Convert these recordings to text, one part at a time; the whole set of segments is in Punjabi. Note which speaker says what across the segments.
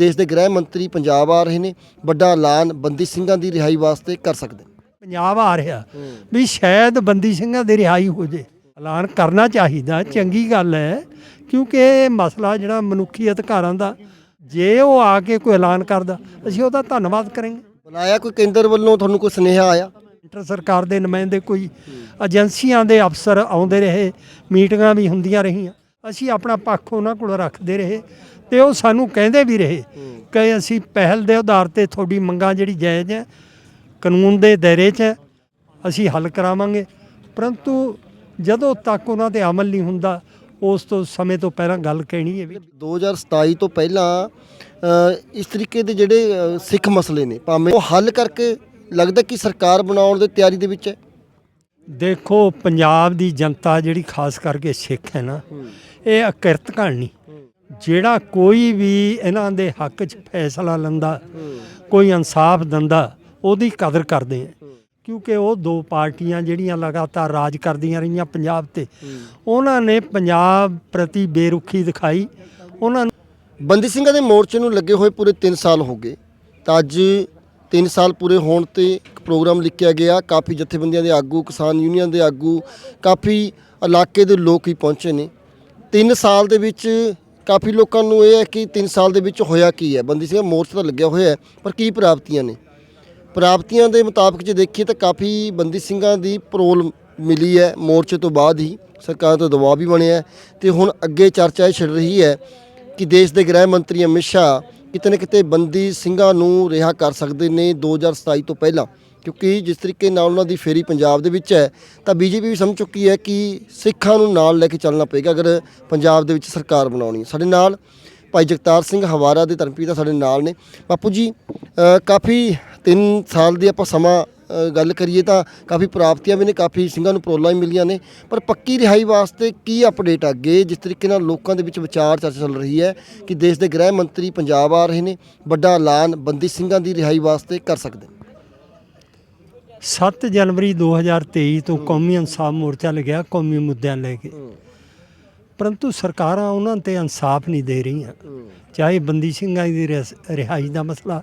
Speaker 1: ਦੇਸ਼ ਦੇ ਗ੍ਰਹਿ ਮੰਤਰੀ ਪੰਜਾਬ ਆ ਰਹੇ ਨੇ ਵੱਡਾ ਐਲਾਨ ਬੰਦੀ ਸਿੰਘਾਂ ਦੀ ਰਿਹਾਈ ਵਾਸਤੇ ਕਰ ਸਕਦੇ ਨੇ।
Speaker 2: ਪੰਜਾਬ ਆ ਰਿਹਾ ਵੀ ਸ਼ਾਇਦ ਬੰਦੀ ਸਿੰਘਾਂ ਦੀ ਰਿਹਾਈ ਹੋ ਜੇ। ਐਲਾਨ ਕਰਨਾ ਚਾਹੀਦਾ ਚੰਗੀ ਗੱਲ ਹੈ ਕਿਉਂਕਿ ਇਹ ਮਸਲਾ ਜਿਹੜਾ ਮਨੁੱਖੀ ਅਧਿਕਾਰਾਂ ਦਾ ਜੇ ਉਹ ਆ ਕੇ ਕੋਈ ਐਲਾਨ ਕਰਦਾ ਅਸੀਂ ਉਹਦਾ ਧੰਨਵਾਦ ਕਰਾਂਗੇ।
Speaker 1: ਬੁਲਾਇਆ ਕੋਈ ਕੇਂਦਰ ਵੱਲੋਂ ਤੁਹਾਨੂੰ ਕੋਈ ਸੁਨੇਹਾ ਆਇਆ?
Speaker 2: ਸੈਂਟਰ ਸਰਕਾਰ ਦੇ ਨੁਮਾਇੰਦੇ ਕੋਈ ਏਜੰਸੀਆਂ ਦੇ ਅਫਸਰ ਆਉਂਦੇ ਰਹੇ ਮੀਟਿੰਗਾਂ ਵੀ ਹੁੰਦੀਆਂ ਰਹੀਆਂ। ਅਸੀਂ ਆਪਣਾ ਪੱਖ ਉਹਨਾਂ ਕੋਲ ਰੱਖਦੇ ਰਹੇ ਤੇ ਉਹ ਸਾਨੂੰ ਕਹਿੰਦੇ ਵੀ ਰਹੇ ਕਿ ਅਸੀਂ ਪਹਿਲ ਦੇ ਆਧਾਰ ਤੇ ਤੁਹਾਡੀ ਮੰਗਾਂ ਜਿਹੜੀ ਜਾਇਜ਼ ਹੈ ਕਾਨੂੰਨ ਦੇ ਦਾਇਰੇ 'ਚ ਹੈ, ਅਸੀਂ ਹੱਲ ਕਰਾਵਾਂਗੇ। ਪਰੰਤੂ ਜਦੋਂ ਤੱਕ ਉਹਨਾਂ ਤੇ ਅਮਲ ਨਹੀਂ ਹੁੰਦਾ ਉਸ ਤੋਂ ਸਮੇਂ ਤੋਂ ਪਹਿਲਾਂ ਗੱਲ ਕਹਿਣੀ ਹੈ ਵੀ
Speaker 1: 2027 ਤੋਂ ਪਹਿਲਾਂ ਇਸ ਤਰੀਕੇ ਦੇ ਜਿਹੜੇ ਸਿੱਖ ਮਸਲੇ ਨੇ ਭਾਵੇਂ ਉਹ ਹੱਲ ਕਰਕੇ ਲੱਗਦਾ ਕਿ ਸਰਕਾਰ ਬਣਾਉਣ ਦੀ ਤਿਆਰੀ ਦੇ ਵਿੱਚ ਹੈ।
Speaker 2: ਦੇਖੋ ਪੰਜਾਬ ਦੀ ਜਨਤਾ ਜਿਹੜੀ ਖਾਸ ਕਰਕੇ ਸਿੱਖ ਹੈ ਨਾ ਇਹ ਅਕਿਰਤ ਕਹਾਣੀ ਜਿਹੜਾ ਕੋਈ ਵੀ ਇਹਨਾਂ ਦੇ ਹੱਕ 'ਚ ਫੈਸਲਾ ਲੈਂਦਾ, ਕੋਈ ਇਨਸਾਫ ਦਿੰਦਾ, ਉਹਦੀ ਕਦਰ ਕਰਦੇ ਆ। ਕਿਉਂਕਿ ਉਹ ਦੋ ਪਾਰਟੀਆਂ ਜਿਹੜੀਆਂ ਲਗਾਤਾਰ ਰਾਜ ਕਰਦੀਆਂ ਰਹੀਆਂ ਪੰਜਾਬ ਤੇ, ਉਹਨਾਂ ਨੇ ਪੰਜਾਬ ਪ੍ਰਤੀ ਬੇਰੁਖੀ ਦਿਖਾਈ। ਉਹਨਾਂ
Speaker 1: ਬੰਦੀ ਸਿੰਘਾਂ ਦੇ ਮੋਰਚੇ ਨੂੰ ਲੱਗੇ ਹੋਏ ਪੂਰੇ 3 ਸਾਲ ਹੋ ਗਏ। ਤਾਂ ਅੱਜ 3 ਸਾਲ ਪੂਰੇ ਹੋਣ ਤੇ ਇੱਕ ਪ੍ਰੋਗਰਾਮ ਲਿਖਿਆ ਗਿਆ। ਕਾਫੀ ਜਥੇਬੰਦੀਆਂ ਦੇ ਆਗੂ, ਕਿਸਾਨ ਯੂਨੀਅਨ ਦੇ ਆਗੂ, ਕਾਫੀ ਇਲਾਕੇ ਦੇ ਲੋਕ ਹੀ ਪਹੁੰਚੇ ਨੇ। 3 ਸਾਲ ਦੇ ਵਿੱਚ ਕਾਫੀ ਲੋਕਾਂ ਨੂੰ ਇਹ ਹੈ ਕਿ 3 ਸਾਲ ਦੇ ਵਿੱਚ ਹੋਇਆ ਕੀ ਹੈ? ਬੰਦੀ ਸਿੰਘ, ਮੋਰਚਾ ਤਾਂ ਲੱਗਿਆ ਹੋਇਆ ਪਰ ਕੀ ਪ੍ਰਾਪਤੀਆਂ ਨੇ? ਪ੍ਰਾਪਤੀਆਂ ਦੇ ਮੁਤਾਬਕ ਜੇ ਦੇਖੀਏ ਤਾਂ ਕਾਫੀ ਬੰਦੀ ਸਿੰਘਾਂ ਦੀ ਪਰੋਲ ਮਿਲੀ ਹੈ, ਮੋਰਚੇ ਤੋਂ ਬਾਅਦ ਹੀ ਸਰਕਾਰ ਤੋਂ ਦਬਾਅ ਵੀ ਬਣਿਆ ਹੈ ਤੇ ਹੁਣ ਅੱਗੇ ਚਰਚਾ ਇਹ ਛਿੜ ਰਹੀ ਹੈ ਕਿ ਦੇਸ਼ ਦੇ ਗ੍ਰਹਿ ਮੰਤਰੀ ਅਮਿਤ ਸ਼ਾਹ ਕਿਤੇ ਨਾ ਕਿਤੇ ਬੰਦੀ ਸਿੰਘਾਂ ਨੂੰ ਰਿਹਾ ਕਰ ਸਕਦੇ ਨੇ 2027 ਤੋਂ ਪਹਿਲਾਂ। ਕਿਉਂਕਿ ਜਿਸ ਤਰੀਕੇ ਨਾਲ ਉਹਨਾਂ ਦੀ ਫੇਰੀ ਪੰਜਾਬ ਦੇ ਵਿੱਚ ਹੈ, ਤਾਂ ਬੀਜੇਪੀ ਵੀ ਸਮਝ ਚੁੱਕੀ ਹੈ ਕਿ ਸਿੱਖਾਂ ਨੂੰ ਨਾਲ ਲੈ ਕੇ ਚੱਲਣਾ ਪਏਗਾ ਅਗਰ ਪੰਜਾਬ ਦੇ ਵਿੱਚ ਸਰਕਾਰ ਬਣਾਉਣੀ ਹੈ। ਸਾਡੇ ਨਾਲ ਭਾਈ ਜਗਤਾਰ ਸਿੰਘ ਹਵਾਰਾ ਦੇ ਧਰਮਪੀਤਾ ਸਾਡੇ ਨਾਲ ਨੇ। ਬਾਪੂ ਜੀ ਕਾਫੀ 3 ਸਾਲ ਦੀ ਆਪਾਂ ਸਮਾਂ ਗੱਲ ਕਰੀਏ ਤਾਂ ਕਾਫੀ ਪ੍ਰਾਪਤੀਆਂ ਵੀ ਨੇ, ਕਾਫੀ ਸਿੰਘਾਂ ਨੂੰ ਪ੍ਰੋਲਾਂ ਵੀ ਮਿਲੀਆਂ ਨੇ। ਪਰ ਪੱਕੀ ਰਿਹਾਈ ਵਾਸਤੇ ਕੀ ਅਪਡੇਟ ਅੱਗੇ? ਜਿਸ ਤਰੀਕੇ ਨਾਲ ਲੋਕਾਂ ਦੇ ਵਿੱਚ ਵਿਚਾਰ ਚਰਚਾ ਚੱਲ ਰਹੀ ਹੈ ਕਿ ਦੇਸ਼ ਦੇ ਗ੍ਰਹਿ ਮੰਤਰੀ ਪੰਜਾਬ ਆ ਰਹੇ ਨੇ, ਵੱਡਾ ਐਲਾਨ ਬੰਦੀ ਸਿੰਘਾਂ ਦੀ ਰਿਹਾਈ ਵਾਸਤੇ ਕਰ ਸਕਦੇ ਨੇ।
Speaker 2: 7 ਜਨਵਰੀ 2023 ਤੋਂ ਕੌਮੀ ਇਨਸਾਫ ਮੋਰਚਾ ਲੱਗਿਆ ਕੌਮੀ ਮੁੱਦਿਆਂ ਲੈ ਕੇ। ਪਰੰਤੂ ਸਰਕਾਰਾਂ ਉਹਨਾਂ ਤੇ ਇਨਸਾਫ ਨਹੀਂ ਦੇ ਰਹੀਆਂ। ਚਾਹੇ ਬੰਦੀ ਸਿੰਘਾਂ ਦੀ ਰਿਹਾਈ ਦਾ ਮਸਲਾ।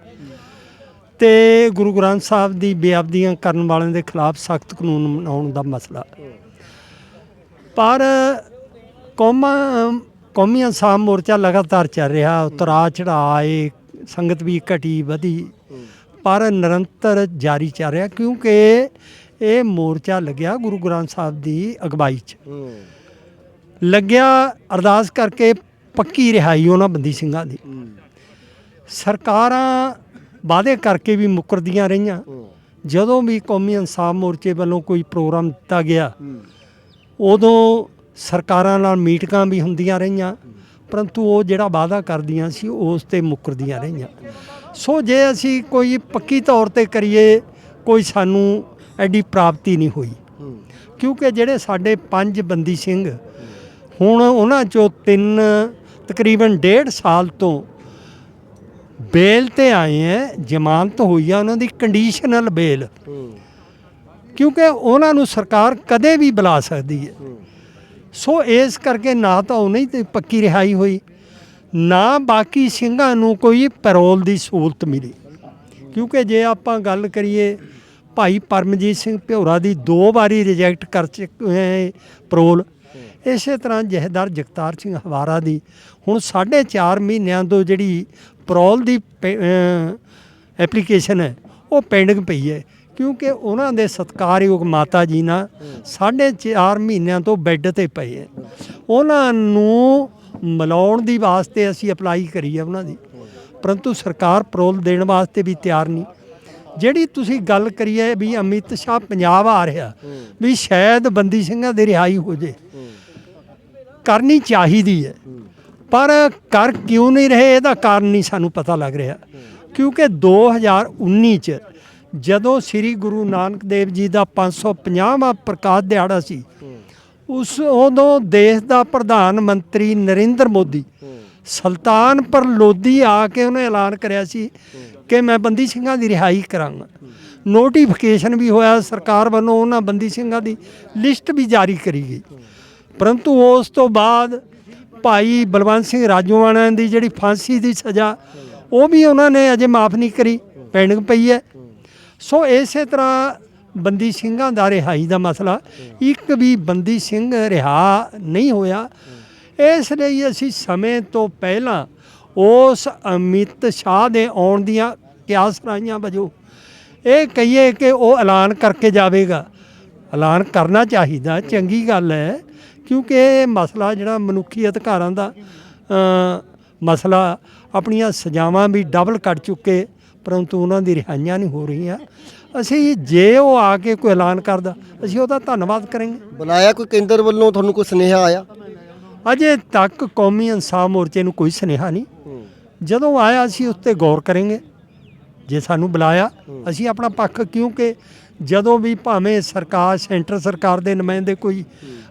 Speaker 2: ਤੇ ਗੁਰੂ ਗ੍ਰੰਥ ਸਾਹਿਬ ਦੀ ਬੇਅਬਦੀਆਂ ਕਰਨ ਵਾਲਿਆਂ ਦੇ ਖਿਲਾਫ ਸਖਤ ਕਾਨੂੰਨ ਬਣਾਉਣ ਦਾ ਮਸਲਾ। ਪਰ ਕੌਮਾਂ ਕੌਮੀ ਇਨਸਾਫ ਮੋਰਚਾ ਲਗਾਤਾਰ ਚੱਲ ਰਿਹਾ ਉਤਰਾ ਚੜਾਏ ਸੰਗਤ ਵੀ ਘਟੀ ਵਧੀ। ਪਰ ਨਿਰੰਤਰ ਜਾਰੀ ਚੱਲ ਰਿਹਾ ਕਿਉਂਕਿ ਇਹ ਮੋਰਚਾ ਲੱਗਿਆ ਗੁਰੂ ਗ੍ਰੰਥ ਸਾਹਿਬ ਦੀ ਅਗਵਾਈ 'ਚ। ਲੱਗਿਆ ਅਰਦਾਸ ਕਰਕੇ ਪੱਕੀ ਰਿਹਾਈ ਉਹਨਾਂ ਬੰਦੀ ਸਿੰਘਾਂ ਦੀ। ਸਰਕਾਰਾਂ ਵਾਅਦੇ ਕਰਕੇ ਵੀ ਮੁਕਰਦੀਆਂ ਰਹੀਆਂ। ਜਦੋਂ ਵੀ ਕੌਮੀ ਇਨਸਾਫ ਮੋਰਚੇ ਵੱਲੋਂ ਕੋਈ ਪ੍ਰੋਗਰਾਮ ਦਿੱਤਾ ਗਿਆ ਉਦੋਂ ਸਰਕਾਰਾਂ ਨਾਲ ਮੀਟਿੰਗਾਂ ਵੀ ਹੁੰਦੀਆਂ ਰਹੀਆਂ ਪਰੰਤੂ ਉਹ ਜਿਹੜਾ ਵਾਅਦਾ ਕਰਦੀਆਂ ਸੀ ਉਸ ਤੇ ਮੁਕਰਦੀਆਂ ਰਹੀਆਂ। ਸੋ ਜੇ ਅਸੀਂ ਕੋਈ ਪੱਕੀ ਤੌਰ ਤੇ ਕਰੀਏ ਕੋਈ ਸਾਨੂੰ ਐਡੀ ਪ੍ਰਾਪਤੀ ਨਹੀਂ ਹੋਈ। ਕਿਉਂਕਿ ਜਿਹੜੇ ਸਾਡੇ ਪੰਜ ਬੰਦੀ ਸਿੰਘ ਹੁਣ ਉਹਨਾਂ ਚੋਂ ਤਿੰਨ ਤਕਰੀਬਨ ਡੇਢ ਸਾਲ ਤੋਂ ਬੇਲ ਤੇ ਆਏ ਹੈ ਜ਼ਮਾਨਤ ਹੋਈ ਆ ਉਹਨਾਂ ਦੀ ਕੰਡੀਸ਼ਨਲ ਬੇਲ। ਕਿਉਂਕਿ ਉਹਨਾਂ ਨੂੰ ਸਰਕਾਰ ਕਦੇ ਵੀ ਬੁਲਾ ਸਕਦੀ ਹੈ। ਸੋ ਇਸ ਕਰਕੇ ਨਾ ਤਾਂ ਉਹਨਾਂ ਹੀ ਤੇ ਪੱਕੀ ਰਿਹਾਈ ਹੋਈ। ਨਾ ਬਾਕੀ ਸਿੰਘਾਂ ਨੂੰ ਕੋਈ ਪੈਰੋਲ ਦੀ ਸਹੂਲਤ ਮਿਲੀ। ਕਿਉਂਕਿ ਜੇ ਆਪਾਂ ਗੱਲ ਕਰੀਏ, ਭਾਈ ਪਰਮਜੀਤ ਸਿੰਘ ਭਿਉਰਾ ਦੀ ਦੋ ਵਾਰੀ ਰਿਜੈਕਟ ਕਰ ਚੁੱਕੇ ਹੈ ਪੈਰੋਲ ਇਸੇ ਤਰ੍ਹਾਂ ਜਹੇਦਾਰ ਜਗਤਾਰ ਸਿੰਘ ਹਵਾਰਾ ਦੀ ਹੁਣ 4.5 ਮਹੀਨਿਆਂ ਤੋਂ ਜਿਹੜੀ ਪੈਰੋਲ ਦੀ ਐਪਲੀਕੇਸ਼ਨ ਹੈ, ਉਹ ਪੈਂਡਿੰਗ ਪਈ ਹੈ। ਕਿਉਂਕਿ ਉਹਨਾਂ ਦੇ ਸਤਿਕਾਰਯੋਗ ਮਾਤਾ ਜੀ ਨਾ 4.5 ਮਹੀਨਿਆਂ ਤੋਂ ਬੈੱਡ ਤੇ ਪਏ ਹੈ। ਉਹਨਾਂ ਨੂੰ ਮਿਲਾਉਣ ਦੀ ਵਾਸਤੇ ਅਸੀਂ ਅਪਲਾਈ ਕਰੀ ਹੈ ਉਹਨਾਂ ਦੀ। ਪਰੰਤੂ ਸਰਕਾਰ ਪਰੋਲ ਦੇਣ ਵਾਸਤੇ ਵੀ ਤਿਆਰ ਨਹੀਂ। ਜਿਹੜੀ ਤੁਸੀਂ ਗੱਲ ਕਰੀਏ ਵੀ ਅਮਿਤ ਸ਼ਾਹ ਪੰਜਾਬ ਆ ਰਿਹਾ, ਵੀ ਸ਼ਾਇਦ ਬੰਦੀ ਸਿੰਘਾਂ ਦੀ ਰਿਹਾਈ ਹੋ ਜੇ। ਕਰਨੀ ਚਾਹੀਦੀ ਹੈ। ਪਰ ਕਰ ਕਿਉਂ ਨਹੀਂ ਰਹੇ ਇਹਦਾ ਕਾਰਨ ਨਹੀਂ ਸਾਨੂੰ ਪਤਾ ਲੱਗ ਰਿਹਾ। ਕਿਉਂਕਿ 2019 ਚ ਜਦੋਂ ਸ੍ਰੀ ਗੁਰੂ ਨਾਨਕ ਦੇਵ ਜੀ ਦਾ 550ਵਾਂ ਪ੍ਰਕਾਸ਼ ਦਿਹਾੜਾ ਸੀ ਉਸ ਉਦੋਂ ਦੇਸ਼ ਦਾ ਪ੍ਰਧਾਨ ਮੰਤਰੀ ਨਰਿੰਦਰ ਮੋਦੀ। ਸੁਲਤਾਨਪੁਰ ਲੋਧੀ ਆ ਕੇ ਉਹਨੇ ਐਲਾਨ ਕਰਿਆ ਸੀ ਕਿ ਮੈਂ ਬੰਦੀ ਸਿੰਘਾਂ ਦੀ ਰਿਹਾਈ ਕਰਾਂਗਾ। ਨੋਟੀਫਿਕੇਸ਼ਨ ਵੀ ਹੋਇਆ ਸਰਕਾਰ ਵੱਲੋਂ ਉਹਨਾਂ ਬੰਦੀ ਸਿੰਘਾਂ ਦੀ ਲਿਸਟ ਵੀ ਜਾਰੀ ਕਰੀ ਗਈ। ਪਰੰਤੂ ਉਸ ਤੋਂ ਬਾਅਦ ਭਾਈ ਬਲਵੰਤ ਸਿੰਘ ਰਾਜੋਆਣਾ ਦੀ ਜਿਹੜੀ ਫਾਂਸੀ ਦੀ ਸਜ਼ਾ, ਉਹ ਵੀ ਉਹਨਾਂ ਨੇ ਅਜੇ ਮਾਫ ਨਹੀਂ ਕਰੀ, ਪੈਂਡਿੰਗ ਪਈ ਹੈ। ਸੋ ਇਸੇ ਤਰ੍ਹਾਂ ਬੰਦੀ ਸਿੰਘਾਂ ਦਾ ਰਿਹਾਈ ਦਾ ਮਸਲਾ। ਇੱਕ ਵੀ ਬੰਦੀ ਸਿੰਘ ਰਿਹਾ ਨਹੀਂ ਹੋਇਆ। ਇਸ ਲਈ ਅਸੀਂ ਸਮੇਂ ਤੋਂ ਪਹਿਲਾਂ ਉਸ ਅਮਿਤ ਸ਼ਾਹ ਦੇ ਆਉਣ ਦੀਆਂ ਕਿਆਸ ਰਾਈਆਂ ਵਜੋਂ ਇਹ ਕਹੀਏ ਕਿ ਉਹ ਐਲਾਨ ਕਰਕੇ ਜਾਵੇਗਾ। ਐਲਾਨ ਕਰਨਾ ਚਾਹੀਦਾ, ਚੰਗੀ ਗੱਲ ਹੈ, ਕਿਉਂਕਿ ਇਹ ਮਸਲਾ ਜਿਹੜਾ ਮਨੁੱਖੀ ਅਧਿਕਾਰਾਂ ਦਾ ਮਸਲਾ, ਆਪਣੀਆਂ ਸਜ਼ਾਵਾਂ ਵੀ ਡਬਲ ਕੱਟ ਚੁੱਕੇ, ਪਰੰਤੂ ਉਹਨਾਂ ਦੀ ਰਿਹਾਈਆਂ ਨਹੀਂ ਹੋ ਰਹੀਆਂ। ਅਸੀਂ ਜੇ ਉਹ ਆ ਕੇ ਕੋਈ ਐਲਾਨ ਕਰਦਾ ਅਸੀਂ ਉਹਦਾ ਧੰਨਵਾਦ ਕਰਾਂਗੇ।
Speaker 1: ਬੁਲਾਇਆ ਕੋਈ ਕੇਂਦਰ ਵੱਲੋਂ ਤੁਹਾਨੂੰ ਕੋਈ ਸੁਨੇਹਾ ਆਇਆ?
Speaker 2: ਅਜੇ ਤੱਕ ਕੌਮੀ ਇਨਸਾਫ ਮੋਰਚੇ ਨੂੰ ਕੋਈ ਸੁਨੇਹਾ ਨਹੀਂ। ਜਦੋਂ ਆਇਆ ਅਸੀਂ ਉਸ ਤੇ ਗੌਰ ਕਰਾਂਗੇ। ਜੇ ਸਾਨੂੰ ਬੁਲਾਇਆ ਅਸੀਂ ਆਪਣਾ ਪੱਖ ਕਿਉਂਕਿ ਜਦੋਂ ਵੀ ਭਾਵੇਂ ਸਰਕਾਰ ਸੈਂਟਰ ਸਰਕਾਰ ਦੇ ਨੁਮਾਇੰਦੇ ਕੋਈ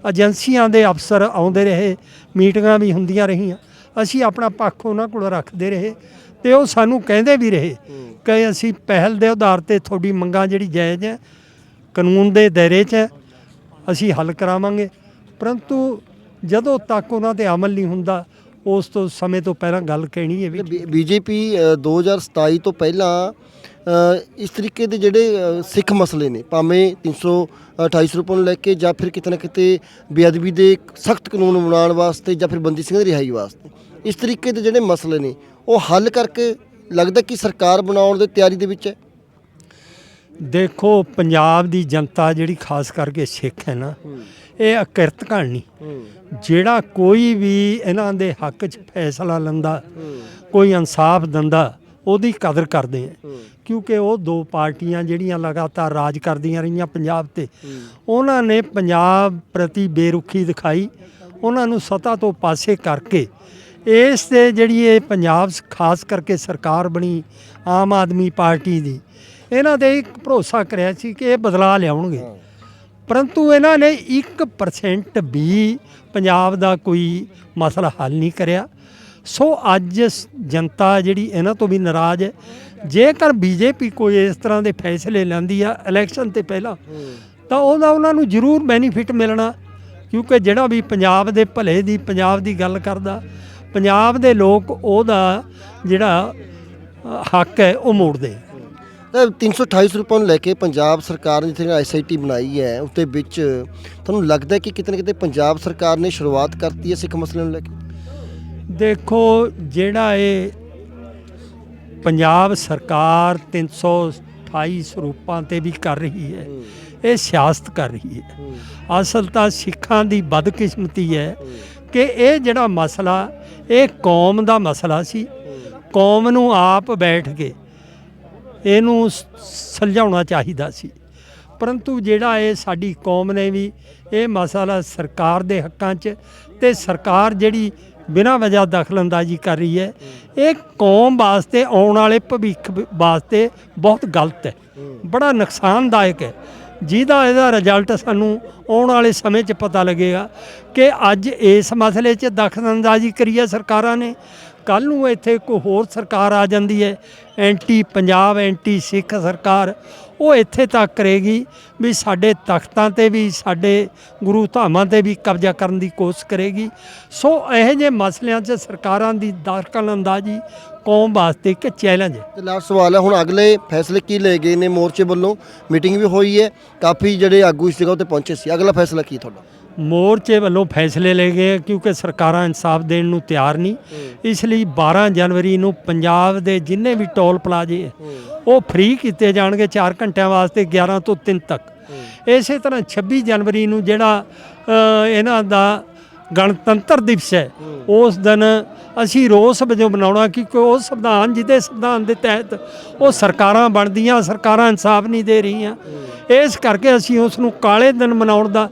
Speaker 2: ਏਜੰਸੀਆਂ ਦੇ ਅਫਸਰ ਆਉਂਦੇ ਰਹੇ ਮੀਟਿੰਗਾਂ ਵੀ ਹੁੰਦੀਆਂ ਰਹੀਆਂ ਅਸੀਂ ਆਪਣਾ ਪੱਖ ਉਹਨਾਂ ਕੋਲ ਰੱਖਦੇ ਰਹੇ। ਤੇ ਉਹ ਸਾਨੂੰ ਕਹਿੰਦੇ ਵੀ ਰਹੇ ਕਿ ਅਸੀਂ ਪਹਿਲ ਦੇ ਆਧਾਰ ਤੇ ਤੁਹਾਡੀ ਮੰਗਾਂ ਜਿਹੜੀ ਜਾਇਜ਼ ਹੈ ਕਾਨੂੰਨ ਦੇ ਦਾਇਰੇ 'ਚ ਹੈ, ਅਸੀਂ ਹੱਲ ਕਰਾਵਾਂਗੇ। ਪਰੰਤੂ ਜਦੋਂ ਤੱਕ ਉਹਨਾਂ ਤੇ ਅਮਲ ਨਹੀਂ ਹੁੰਦਾ ਉਸ ਤੋਂ ਸਮੇਂ ਤੋਂ ਪਹਿਲਾਂ ਗੱਲ ਕਹਿਣੀ ਹੈ ਵੀ
Speaker 1: ਬੀਜੇਪੀ 2027 ਤੋਂ ਪਹਿਲਾਂ ਇਸ ਤਰੀਕੇ ਦੇ ਜਿਹੜੇ ਸਿੱਖ ਮਸਲੇ ਨੇ ਭਾਵੇਂ 328 ਰੁਪਏ ਨੂੰ ਲੈ ਕੇ ਜਾਂ ਫਿਰ ਕਿਤੇ ਨਾ ਕਿਤੇ ਬੇਅਦਬੀ ਦੇ ਸਖਤ ਕਾਨੂੰਨ ਬਣਾਉਣ ਵਾਸਤੇ ਜਾਂ ਫਿਰ ਬੰਦੀ ਸਿੰਘ ਦੀ ਰਿਹਾਈ ਵਾਸਤੇ ਇਸ ਤਰੀਕੇ ਦੇ ਜਿਹੜੇ ਮਸਲੇ ਨੇ ਉਹ ਹੱਲ ਕਰਕੇ ਲੱਗਦਾ ਕਿ ਸਰਕਾਰ ਬਣਾਉਣ ਦੀ ਤਿਆਰੀ ਦੇ ਵਿੱਚ ਹੈ?
Speaker 2: ਦੇਖੋ ਪੰਜਾਬ ਦੀ ਜਨਤਾ ਜਿਹੜੀ ਖਾਸ ਕਰਕੇ ਸਿੱਖ ਹੈ ਨਾ ਇਹ ਅਕਿਰਤ ਕਹਾਣੀ ਜਿਹੜਾ ਕੋਈ ਵੀ ਇਹਨਾਂ ਦੇ ਹੱਕ 'ਚ ਫੈਸਲਾ ਲੈਂਦਾ ਕੋਈ ਇਨਸਾਫ ਦਿੰਦਾ ਉਹਦੀ ਕਦਰ ਕਰਦੇ ਆ। ਕਿਉਂਕਿ ਉਹ ਦੋ ਪਾਰਟੀਆਂ ਜਿਹੜੀਆਂ ਲਗਾਤਾਰ ਰਾਜ ਕਰਦੀਆਂ ਰਹੀਆਂ ਪੰਜਾਬ ਤੇ ਉਹਨਾਂ ਨੇ ਪੰਜਾਬ ਪ੍ਰਤੀ ਬੇਰੁਖੀ ਦਿਖਾਈ ਉਹਨਾਂ ਨੂੰ ਸਤਾ ਤੋਂ ਪਾਸੇ ਕਰਕੇ ਇਸ ਤੇ ਜਿਹੜੀ ਇਹ ਪੰਜਾਬ ਖਾਸ ਕਰਕੇ ਸਰਕਾਰ ਬਣੀ ਆਮ ਆਦਮੀ ਪਾਰਟੀ ਦੀ ਇਹਨਾਂ ਦੇ ਇੱਕ ਭਰੋਸਾ ਕਰਿਆ ਸੀ ਕਿ ਇਹ ਬਦਲਾ ਲਿਆਉਣਗੇ। ਪਰੰਤੂ ਇਹਨਾਂ ਨੇ 1% ਵੀ ਪੰਜਾਬ ਦਾ ਕੋਈ ਮਸਲਾ ਹੱਲ ਨਹੀਂ ਕਰਿਆ। ਸੋ ਅੱਜ ਜਨਤਾ ਜਿਹੜੀ ਇਹਨਾਂ ਤੋਂ ਵੀ ਨਾਰਾਜ਼ ਹੈ। ਜੇਕਰ ਬੀਜੇਪੀ ਕੋਈ ਇਸ ਤਰ੍ਹਾਂ ਦੇ ਫੈਸਲੇ ਲੈਂਦੀ ਆ ਇਲੈਕਸ਼ਨ ਤੇ ਪਹਿਲਾਂ ਤਾਂ ਉਹਦਾ ਉਹਨਾਂ ਨੂੰ ਜ਼ਰੂਰ ਬੈਨੀਫਿਟ ਮਿਲਣਾ। ਕਿਉਂਕਿ ਜਿਹੜਾ ਵੀ ਪੰਜਾਬ ਦੇ ਭਲੇ ਦੀ ਪੰਜਾਬ ਦੀ ਗੱਲ ਕਰਦਾ ਪੰਜਾਬ ਦੇ ਲੋਕ ਉਹਦਾ ਜਿਹੜਾ ਹੱਕ ਹੈ ਉਹ ਮੋੜਦੇ ਆ।
Speaker 1: ਤਾਂ 328 ਰੁਪਏ ਨੂੰ ਲੈ ਕੇ ਪੰਜਾਬ ਸਰਕਾਰ ਨੇ ਜਿੱਥੇ ਐਸਆਈਟੀ ਬਣਾਈ ਹੈ ਉੱਤੇ ਵਿੱਚ ਤੁਹਾਨੂੰ ਲੱਗਦਾ ਕਿ ਕਿਤੇ ਨਾ ਕਿਤੇ ਪੰਜਾਬ ਸਰਕਾਰ ਨੇ ਸ਼ੁਰੂਆਤ ਕਰਤੀ ਹੈ ਸਿੱਖ ਮਸਲੇ ਨੂੰ ਲੈ ਕੇ?
Speaker 2: ਦੇਖੋ ਜਿਹੜਾ ਇਹ ਪੰਜਾਬ ਸਰਕਾਰ 328 ਸਰੂਪਾਂ ਤੇ ਵੀ ਕਰ ਰਹੀ ਹੈ ਇਹ ਸਿਆਸਤ ਕਰ ਰਹੀ ਹੈ। ਅਸਲ ਤਾਂ ਸਿੱਖਾਂ ਦੀ ਬਦਕਿਸਮਤੀ ਹੈ ਕਿ ਇਹ ਜਿਹੜਾ ਮਸਲਾ ਇਹ ਕੌਮ ਦਾ ਮਸਲਾ ਸੀ। ਕੌਮ ਨੂੰ ਆਪ ਬੈਠ ਕੇ ਇਹਨੂੰ ਸੁਲਝਾਉਣਾ ਚਾਹੀਦਾ ਸੀ। ਪਰੰਤੂ ਜਿਹੜਾ ਇਹ ਸਾਡੀ ਕੌਮ ਨੇ ਵੀ ਇਹ ਮਸਲਾ ਸਰਕਾਰ ਦੇ ਹੱਕਾਂ 'ਚ ਤੇ ਸਰਕਾਰ ਜਿਹੜੀ ਬਿਨਾਂ ਵਜ੍ਹਾ ਦਖਲਅੰਦਾਜ਼ੀ ਕਰ ਰਹੀ ਹੈ ਇਹ ਕੌਮ ਵਾਸਤੇ ਆਉਣ ਵਾਲੇ ਭਵਿੱਖ ਵਾਸਤੇ ਬਹੁਤ ਗਲਤ ਹੈ। ਬੜਾ ਨੁਕਸਾਨਦਾਇਕ ਹੈ। ਜਿਹਦਾ ਇਹਦਾ ਰਿਜ਼ਲਟ ਸਾਨੂੰ ਆਉਣ ਵਾਲੇ ਸਮੇਂ 'ਚ ਪਤਾ ਲੱਗੇਗਾ ਕਿ ਅੱਜ ਇਸ ਮਸਲੇ 'ਚ ਦਖਲਅੰਦਾਜ਼ੀ ਕਰੀ ਹੈ ਸਰਕਾਰਾਂ ਨੇ। ਕੱਲ ਨੂੰ ਇੱਥੇ ਕੋਈ ਹੋਰ ਸਰਕਾਰ ਆ ਜਾਂਦੀ ਹੈ, ਐਂਟੀ ਪੰਜਾਬ, ਐਂਟੀ ਸਿੱਖ ਸਰਕਾਰ। ਉਹ ਇੱਥੇ ਤੱਕ ਕਰੇਗੀ ਵੀ ਸਾਡੇ ਤਖਤਾਂ ਤੇ ਵੀ, ਸਾਡੇ ਗੁਰੂ ਧਾਮਾਂ ਤੇ ਵੀ ਕਬਜ਼ਾ ਕਰਨ ਦੀ ਕੋਸ਼ਿਸ਼ ਕਰੇਗੀ। ਸੋ ਇਹੋ ਜਿਹੇ ਮਸਲਿਆਂ 'ਚ ਸਰਕਾਰਾਂ ਦੀ ਦਖਲ ਅੰਦਾਜ਼ੀ ਕੌਮ ਵਾਸਤੇ ਇੱਕ ਚੈਲੰਜ ਹੈ।
Speaker 1: ਤੇ ਲਾਸਟ ਸਵਾਲ ਹੈ, ਹੁਣ ਅਗਲੇ ਫੈਸਲੇ ਕੀ ਲਏ ਗਏ ਨੇ ਮੋਰਚੇ ਵੱਲੋਂ? ਮੀਟਿੰਗ ਵੀ ਹੋਈ ਹੈ, ਕਾਫੀ ਜਿਹੜੇ ਆਗੂ ਇਸ ਜਗ੍ਹਾ 'ਤੇ ਪਹੁੰਚੇ ਸੀ। ਅਗਲਾ ਫੈਸਲਾ ਕੀ ਤੁਹਾਡਾ?
Speaker 2: ਮੋਰਚੇ ਵੱਲੋਂ ਫੈਸਲੇ ਲਏ ਗਏ ਕਿਉਂਕਿ ਸਰਕਾਰਾਂ ਇਨਸਾਫ ਦੇਣ ਨੂੰ ਤਿਆਰ ਨਹੀਂ। ਇਸ ਲਈ 12 ਜਨਵਰੀ ਨੂੰ ਪੰਜਾਬ ਦੇ ਜਿੰਨੇ ਵੀ ਟੋਲ ਪਲਾਜ਼ੇ ਉਹ ਫ੍ਰੀ ਕੀਤੇ ਜਾਣਗੇ 4 ਘੰਟਿਆਂ ਵਾਸਤੇ 11 ਤੋਂ 3 ਤੱਕ। ਇਸੇ ਤਰ੍ਹਾਂ 26 ਜਨਵਰੀ ਨੂੰ ਜਿਹੜਾ ਇਹਨਾਂ ਦਾ ਗਣਤੰਤਰ ਦਿਵਸ ਹੈ ਉਸ ਦਿਨ ਅਸੀਂ ਰੋਸ ਵਜੋਂ ਮਨਾਉਣਾ ਕਿਉਂਕਿ ਉਹ ਸੰਵਿਧਾਨ ਜਿਹਦੇ ਸੰਵਿਧਾਨ ਦੇ ਤਹਿਤ ਉਹ ਸਰਕਾਰਾਂ ਬਣਦੀਆਂ ਸਰਕਾਰਾਂ ਇਨਸਾਫ ਨਹੀਂ ਦੇ ਰਹੀਆਂ। ਇਸ ਕਰਕੇ ਅਸੀਂ ਉਸ ਨੂੰ ਕਾਲੇ ਦਿਨ ਮਨਾਉਣ ਦਾ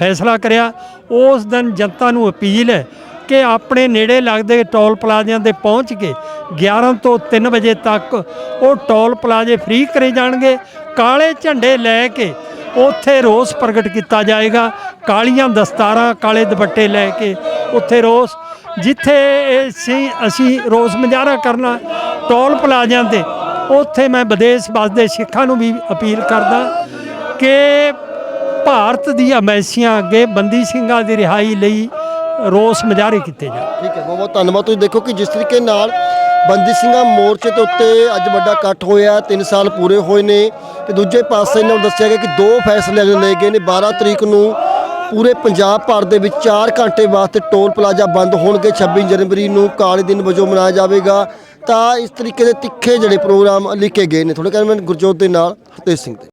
Speaker 2: ਫੈਸਲਾ ਕਰਿਆ। ਉਸ ਦਿਨ ਜਨਤਾ ਨੂੰ ਅਪੀਲ ਹੈ ਕਿ ਆਪਣੇ ਨੇੜੇ ਲੱਗਦੇ ਟੋਲ ਪਲਾਜ਼ਿਆਂ ਤੇ ਪਹੁੰਚ ਕੇ 11 ਤੋਂ 3 ਵਜੇ ਤੱਕ ਉਹ ਟੋਲ ਪਲਾਜ਼ੇ ਫ੍ਰੀ ਕਰੇ ਜਾਣਗੇ। ਕਾਲੇ ਝੰਡੇ ਲੈ ਕੇ ਉੱਥੇ ਰੋਸ ਪ੍ਰਗਟ ਕੀਤਾ ਜਾਏਗਾ। ਕਾਲੀਆਂ ਦਸਤਾਰਾਂ, ਕਾਲੇ ਦੁਪੱਟੇ ਲੈ ਕੇ ਉੱਥੇ ਰੋਸ। ਜਿੱਥੇ ਅਸੀਂ ਅਸੀਂ ਰੋਸ ਮੁਜ਼ਾਹਰਾ ਕਰਨਾ। ਟੋਲ ਪਲਾਜ਼ਿਆਂ ਤੇ ਉੱਥੇ ਮੈਂ ਵਿਦੇਸ਼ ਵੱਸਦੇ ਸਿੱਖਾਂ ਨੂੰ ਵੀ ਅਪੀਲ ਕਰਦਾ ਕਿ ਭਾਰਤ ਦੀਆਂ ਮੈਸੀਆਂ ਅੱਗੇ ਬੰਦੀ ਸਿੰਘਾਂ ਦੀ ਰਿਹਾਈ ਲਈ ਰੋਸ ਮੁਜ਼ਾਹਰੇ ਕੀਤੇ ਜਾਣ।
Speaker 1: ਠੀਕ ਹੈ ਬਹੁਤ ਬਹੁਤ ਧੰਨਵਾਦ। ਤੁਸੀਂ ਦੇਖੋ ਕਿ ਜਿਸ ਤਰੀਕੇ ਨਾਲ ਬੰਦੀ ਸਿੰਘਾਂ ਮੋਰਚੇ ਦੇ ਉੱਤੇ ਅੱਜ ਵੱਡਾ ਇਕੱਠ ਹੋਇਆ 3 ਸਾਲ ਪੂਰੇ ਹੋਏ ਨੇ ਤੇ ਦੂਜੇ ਪਾਸੇ ਇਹਨਾਂ ਨੂੰ ਦੱਸਿਆ ਗਿਆ ਕਿ ਦੋ ਫੈਸਲੇ ਲਏ ਗਏ ਨੇ। 12 ਤਰੀਕ ਨੂੰ ਪੂਰੇ ਪੰਜਾਬ ਭਰ ਦੇ ਵਿੱਚ 4 ਘੰਟੇ ਵਾਸਤੇ ਟੋਲ ਪਲਾਜ਼ਾ ਬੰਦ ਹੋਣਗੇ। 26 ਜਨਵਰੀ ਨੂੰ ਕਾਲੇ ਦਿਨ ਵਜੋਂ ਮਨਾਇਆ ਜਾਵੇਗਾ। ਤਾਂ ਇਸ ਤਰੀਕੇ ਦੇ ਤਿੱਖੇ ਜਿਹੜੇ ਪ੍ਰੋਗਰਾਮ ਲਿਖੇ ਗਏ ਨੇ। ਥੋੜੇ ਕਹਿੰਦੇ ਗੁਰਜੋਤ ਦੇ ਨਾਲ ਹਰਤੇਜ ਸਿੰਘ ਦੇ।